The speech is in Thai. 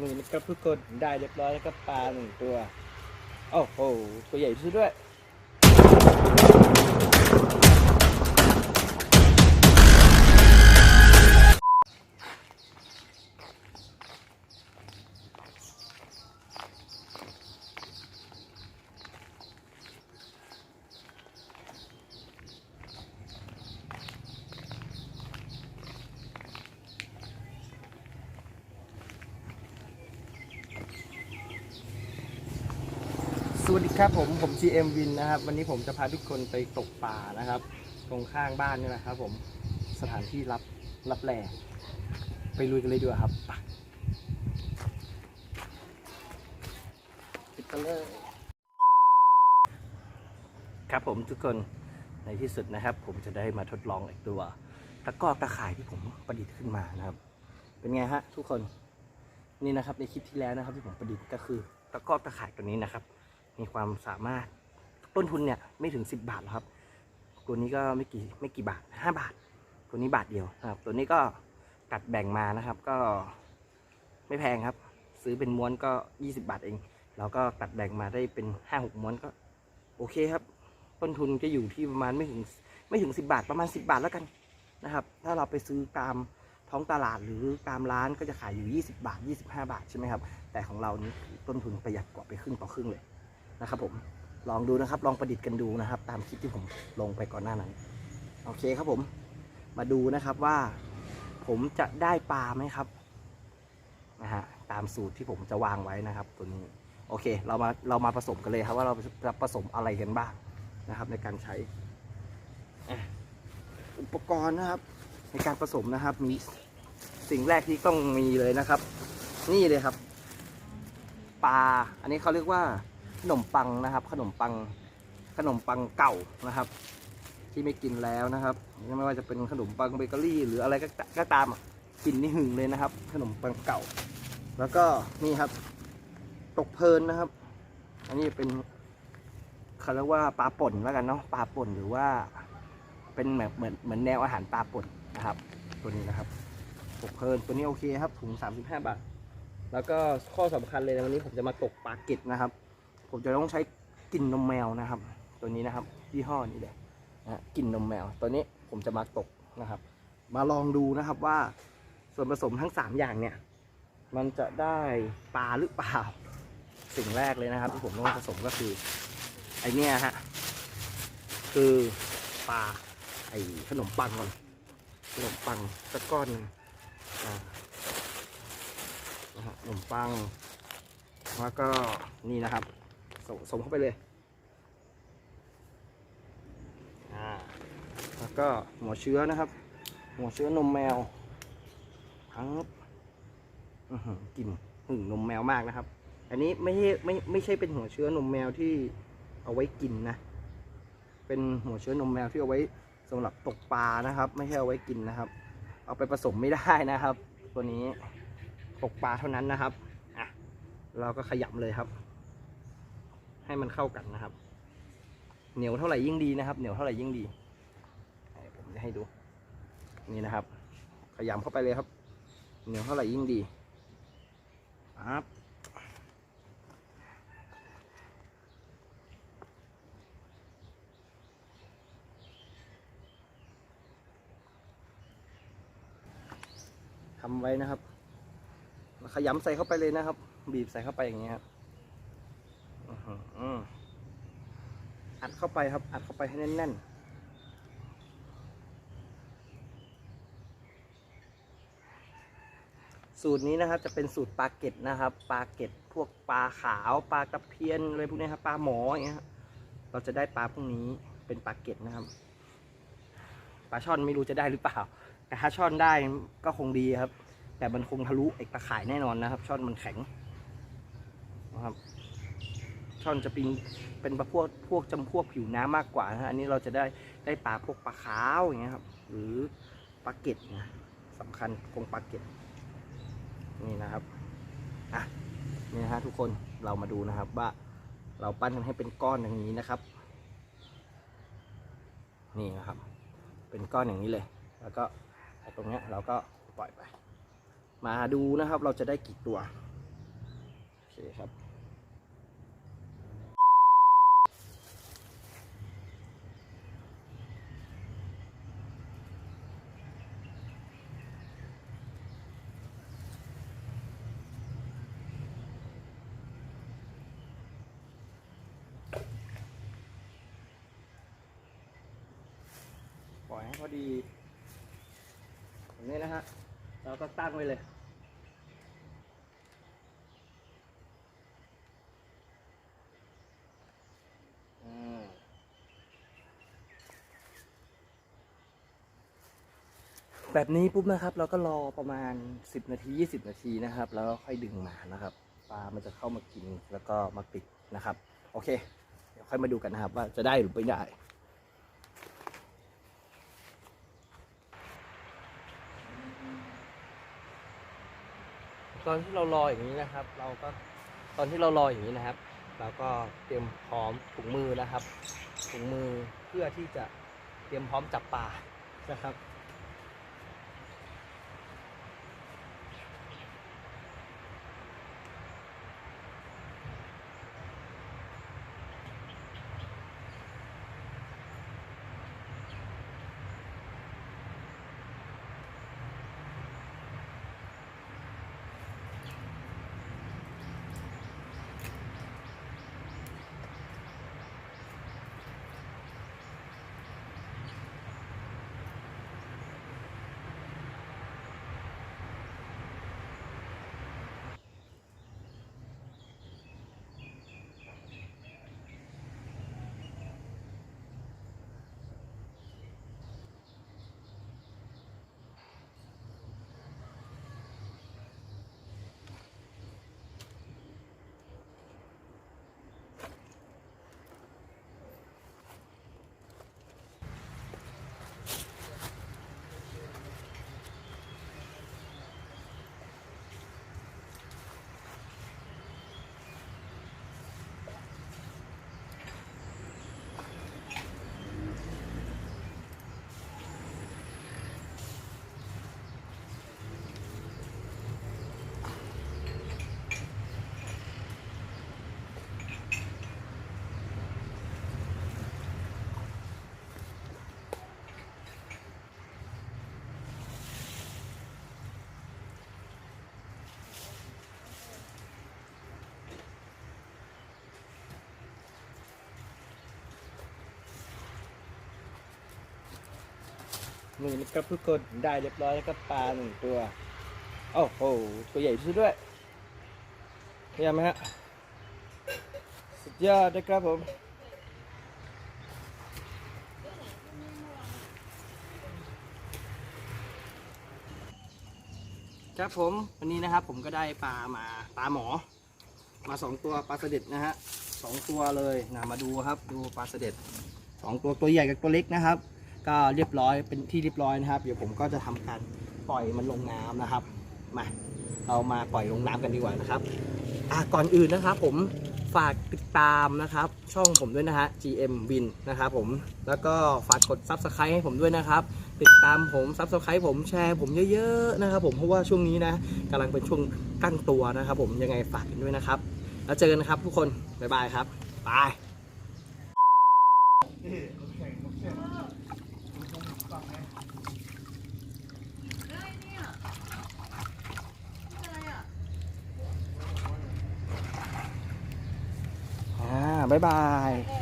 นี่นะครับทุกคนได้เรียบร้อยแล้วก็ปลาหนึ่งตัวโอ้โหตัวใหญ่ที่สุดด้วย วัสดีครับผมผม GM Win นะครับวันนี้ผมจะพาทุกคนไปตกปลานะครับ ตรงข้างบ้านนี่นะครับ ผมสถานที่รับรับแลไปลุยกันเลยดีกว่าครับไปปิดกันเลยครับผมทุกคนในที่สุดนะครับ ผมจะได้มาทดลองไอ้ตัวตะกร้อตะข่ายที่ผมประดิษฐ์ขึ้นมานะครับ เป็นไงฮะทุกคนนี่นะครับในคลิปที่แล้วนะครับที่ผมประดิษฐ์ก็คือตะกร้อตะข่ายตัวนี้นะครับ มีความสามารถต้นทุนเนี่ยไม่ถึง 10 บาทหรอกครับ ตัวนี้ก็ไม่กี่ไม่กี่บาท 5 บาท ตัวนี้บาทเดียวนะครับ ตัวนี้ก็ตัดแบ่งมานะครับ ก็ไม่แพงครับ ซื้อเป็นม้วนก็ 20 บาทเอง แล้วก็ตัดแบ่งมาได้เป็น 5-6 ม้วนก็โอเคครับ ต้นทุนจะอยู่ที่ประมาณไม่ถึงไม่ถึง 10 บาทประมาณ 10 บาทแล้วกันนะครับ ถ้าเราไปซื้อตามท้องตลาดหรือตามร้านก็จะขายอยู่ 20 บาท 25 บาทใช่ไหมครับ แต่ของเรานี่ต้นทุนประหยัดกว่าไปครึ่งต่อครึ่งเลย นะครับผมลองดูนะครับลองประดิษฐ์กันดูนะครับ ตามคลิปที่ผมลงไปก่อนหน้านั้น โอเคครับผมมาดูนะครับว่า ผมจะได้ปลาไหมครับนะฮะตามสูตรที่ผมจะวางไว้นะครับ ตัวนี้โอเค เรามาเรามาผสมกันเลยครับว่าเราจะผสมอะไรกันบ้างนะครับ ในการใช้อุปกรณ์นะครับ ในการผสมนะครับ มีสิ่งแรกที่ต้องมีเลยนะครับ นี่เลยครับปลาอันนี้เขาเรียกว่า ขนมปังนะครับ ขนมปังขนมปังเก่านะครับ ที่ไม่กินแล้วนะครับไม่ว่าจะเป็นขนมปังเบเกอรี่ หรืออะไรก็ก็ตามกลินนี่หึงเลยนะครับ ขนมปังเก่า แล้วก็นี่ครับ ตกเพลินนะครับ อันนี้เป็นเขาเรียกว่าปลาป่นแล้วกันเนาะปลาป่นหรือว่า เป็นแบบเหมือนเหมือนแนวอาหารปลาป่นนะครับ ตัวนี้นะครับตกเพลินตัวนี้โอเคครับถุง35 บาท แล้วก็ข้อสำคัญเลยในวันนี้ผมจะมาตกปลาเก็ดนะครับ ผมจะต้องใช้กลิ่นนมแมวนะครับ ตัวนี้นะครับยี่ห้อนี้เลยนะกลิ่นนมแมว ตัวนี้ผมจะมาตกนะครับ มาลองดูนะครับว่าส่วนผสมทั้งสามอย่างเนี่ย มันจะได้ปลาหรือเปล่า สิ่งแรกเลยนะครับ ที่ผมต้องผสมก็คือไอเนี้ยฮะคือปลาไอขนมปังก่อนขนมปังสักก้อนนึงนะฮะขนมปังแล้วก็นี่นะครับ สสมเข้าไปเลยแล้วก็หัวเชื้อนะครับ หัวเชื้อนมแมวทั้งอื้อหือกลิ่นหึ่งนมแมวมากนะครับ อันนี้ไม่ใช่ไม่ไม่ใช่เป็นหัวเชื้อนมแมวที่เอาไว้กินนะ เป็นหัวเชื้อนมแมวที่เอาไว้สำหรับตกปลานะครับ ไม่ใช่เอาไว้กินนะครับ เอาไปผสมไม่ได้นะครับ ตัวนี้ตกปลาเท่านั้นนะครับอะเราก็ขยำเลยครับ ให้มันเข้ากันนะครับ เหนียวเท่าไหร่ยิ่งดีนะครับ เหนียวเท่าไหร่ยิ่งดีผมจะให้ดู นี่นะครับ ขยำเข้าไปเลยครับ เหนียวเท่าไหร่ยิ่งดีครับทำไว้นะครับ ขยำใส่เข้าไปเลยนะครับ บีบใส่เข้าไปอย่างเงี้ยครับ อัดเข้าไปครับ อัดเข้าไปให้แน่นๆสูตรนี้นะครับจะเป็นสูตรปลาเก็ดนะครับปลาเก็ดพวกปลาขาวปลาตะเพียนอะไรพวกนี้ครับปลาหมออย่างเงี้ยครับเราจะได้ปลาพวกนี้เป็นปลาเก็ดนะครับปลาช่อนไม่รู้จะได้หรือเปล่า แต่ถ้าช่อนได้ก็คงดีครับ แต่มันคงทะลุไอ้ตะข่ายแน่นอนนะครับ ช่อนมันแข็งนะครับ ช่อนจะเป็นเป็นปลาพวกพวกจำพวกผิวน้ำมากกว่านะฮะอันนี้เราจะได้ได้ปลาพวกปลาขาวอย่างเงี้ยครับ หรือปลาเก็ดนะสำคัญคงปลาเก็ดนี่นะครับอะนี่นะฮะทุกคนเรามาดูนะครับว่าเราปั้นกันให้เป็นก้อนอย่างนี้นะครับ นี่นะครับ เป็นก้อนอย่างนี้เลย แล้วก็ตรงเนี้ยเราก็ปล่อยไป มาดูนะครับเราจะได้กี่ตัวโอเคครับ ปล่อยให้พอดีแบบนี้นะฮะ เราก็ตั้งไว้เลยแบบนี้ปุ๊บนะครับ เราก็รอประมาณ 10 นาที 20 นาทีนะครับ แล้วค่อยดึงมานะครับปลามันจะเข้ามากินแล้วก็มาปิดนะครับ โอเค เดี๋ยวค่อยมาดูกันนะครับ ว่าจะได้หรือไม่ได้ ตอนที่เรารออย่างนี้นะครับ เราก็ตอนที่เรารออย่างนี้นะครับ เราก็เตรียมพร้อมถุงมือนะครับถุงมือเพื่อที่จะเตรียมพร้อมจับปลานะครับ นี่นะครับทุกคนได้เรียบร้อยแล้วก็ปลาหนึ่งตัวโอ้โหตัวใหญ่ซะด้วยเห็นไหมฮะสุดยอดนะครับผมครับผมวันนี้นะครับผมก็ได้ปลามาปลาหมอ มาสองตัวปลาเสด็จนะฮะสองตัวเลยนะมาดูครับดูปลาเสด็จสองตัวตัวใหญ่กับตัวเล็กนะครับ ก็เรียบร้อยเป็นที่เรียบร้อยนะครับ เดี๋ยวผมก็จะทำการปล่อยมันลงน้ำนะครับ มาเรามาปล่อยลงน้ำกันดีกว่านะครับอะก่อนอื่นนะครับ ผมฝากติดตามนะครับ ช่องผมด้วยนะฮะ GM Win นะครับผมแล้วก็ฝากกด Subscribe ให้ผมด้วยนะครับ ติดตามผม Subscribe ผมแชร์ผมเยอะๆนะครับ ผมเพราะว่าช่วงนี้นะกำลังเป็นช่วงตั้งตัวนะครับ ผมยังไงฝากกันด้วยนะครับ แล้วเจอกันนะครับทุกคน บ๊ายบายครับ บาย เฮ้ยเนี่ยนี่อะไรอะ อ่าบ๊ายบาย